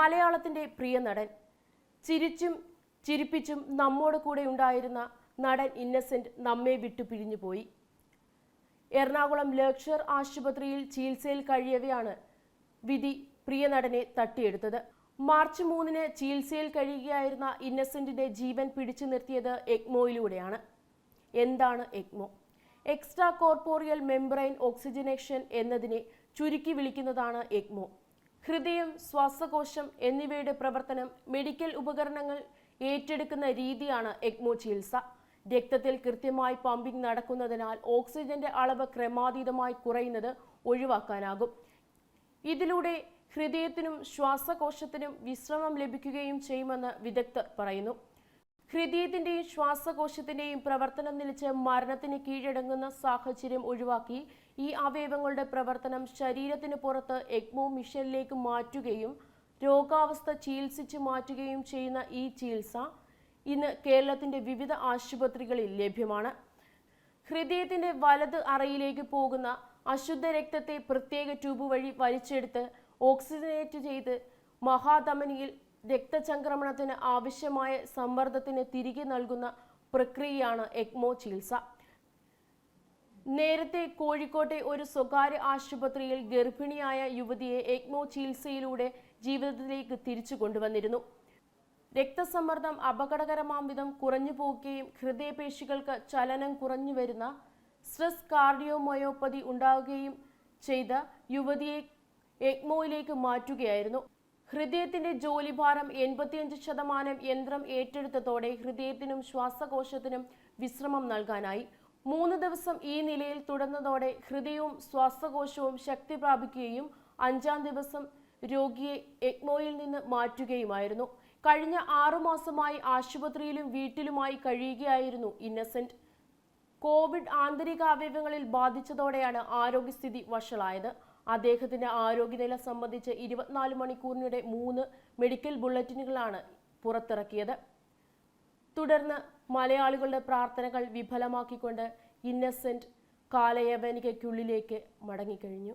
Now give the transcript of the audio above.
മലയാളത്തിന്റെ പ്രിയ നടൻ. ചിരിച്ചും ചിരിപ്പിച്ചും നമ്മോട് കൂടെ ഉണ്ടായിരുന്ന നടൻ ഇന്നസെന്റ് നമ്മെ വിട്ടു പിരിഞ്ഞുപോയി എറണാകുളം ലക്ഷർ ആശുപത്രിയിൽ ചികിത്സയിൽ കഴിയവെയാണ് വിധി പ്രിയ നടനെ തട്ടിയെടുത്തത്. മാർച്ച് മൂന്നിന് ചികിത്സയിൽ കഴിയുകയായിരുന്ന ഇന്നസെന്റിന്റെ ജീവൻ പിടിച്ചു നിർത്തിയത് എക്മോയിലൂടെയാണ്. എന്താണ് ECMO? Extra corporeal membrane oxygenation എന്നതിനെ ചുരുക്കി വിളിക്കുന്നതാണ് എക്മോ. ഹൃദയം ശ്വാസകോശം എന്നിവയുടെ പ്രവർത്തനം മെഡിക്കൽ ഉപകരണങ്ങൾ ഏറ്റെടുക്കുന്ന രീതിയാണ് എക്മോ ചികിത്സ. രക്തത്തിൽ കൃത്യമായി പമ്പിംഗ് നടക്കുന്നതിനാൽ ഓക്സിജന്റെ അളവ് ക്രമാതീതമായി കുറയുന്നത് ഒഴിവാക്കാനാകും. ഇതിലൂടെ ഹൃദയത്തിനും ശ്വാസകോശത്തിനും വിശ്രമം ലഭിക്കുകയും ചെയ്യുമെന്ന് വിദഗ്ധർ പറയുന്നു. ഹൃദയത്തിന്റെയും ശ്വാസകോശത്തിന്റെയും പ്രവർത്തനം നിലച്ച് മരണത്തിന് കീഴടങ്ങുന്ന സാഹചര്യം ഒഴിവാക്കി ഈ അവയവങ്ങളുടെ പ്രവർത്തനം ശരീരത്തിന് പുറത്ത് എക്മോ മിഷനിലേക്ക് മാറ്റുകയും രോഗാവസ്ഥ ചികിത്സിച്ച് മാറ്റുകയും ചെയ്യുന്ന ഈ ചികിത്സ ഇന്ന് കേരളത്തിന്റെ വിവിധ ആശുപത്രികളിൽ ലഭ്യമാണ്. ഹൃദയത്തിന്റെ വലത് അറയിലേക്ക് പോകുന്ന അശുദ്ധ രക്തത്തെ പ്രത്യേക ട്യൂബ് വഴി വലിച്ചെടുത്ത് ഓക്സിജനേറ്റ് ചെയ്ത് മഹാധമനിയിൽ രക്തചംക്രമണത്തിന് ആവശ്യമായ സമ്മർദ്ദത്തിന് തിരികെ നൽകുന്ന പ്രക്രിയയാണ് എക്മോ ചികിത്സ. നേരത്തെ കോഴിക്കോട്ടെ ഒരു സ്വകാര്യ ആശുപത്രിയിൽ ഗർഭിണിയായ യുവതിയെ എക്മോ ചികിത്സയിലൂടെ ജീവിതത്തിലേക്ക് തിരിച്ചു കൊണ്ടുവന്നിരുന്നു. രക്തസമ്മർദ്ദം അപകടകരമാം വിധം കുറഞ്ഞു പോകുകയും ഹൃദയപേശികൾക്ക് ചലനം കുറഞ്ഞു വരുന്ന സ്ട്രെസ് കാർഡിയോമയോപ്പതി ഉണ്ടാവുകയും ചെയ്ത യുവതിയെ എക്മോയിലേക്ക് മാറ്റുകയായിരുന്നു. ഹൃദയത്തിന്റെ ജോലിഭാരം എൺപത്തിയഞ്ച് ശതമാനം യന്ത്രം ഏറ്റെടുത്തതോടെ ഹൃദയത്തിനും ശ്വാസകോശത്തിനും വിശ്രമം നൽകാനായി. മൂന്ന് ദിവസം ഈ നിലയിൽ തുടർന്നതോടെ ഹൃദയവും ശ്വാസകോശവും ശക്തി പ്രാപിക്കുകയും അഞ്ചാം ദിവസം രോഗിയെ എക്മോയിൽ നിന്ന് മാറ്റുകയുമായിരുന്നു. കഴിഞ്ഞ ആറുമാസമായി ആശുപത്രിയിലും വീട്ടിലുമായി കഴിയുകയായിരുന്നു ഇന്നസെന്റ്. കോവിഡ് ആന്തരിക അവയവങ്ങളിൽ ബാധിച്ചതോടെയാണ് ആരോഗ്യസ്ഥിതി വഷളായത്. അദ്ദേഹത്തിന്റെ ആരോഗ്യനില സംബന്ധിച്ച് ഇരുപത്തിനാല് മണിക്കൂറിനിടെ മൂന്ന് മെഡിക്കൽ ബുള്ളറ്റിനുകളാണ് പുറത്തിറക്കിയത്. തുടർന്ന് മലയാളികളുടെ പ്രാർത്ഥനകൾ വിഫലമാക്കിക്കൊണ്ട് ഇന്നസെന്റ് കാലയവനികയ്ക്കുള്ളിലേക്ക് മടങ്ങിക്കഴിഞ്ഞു.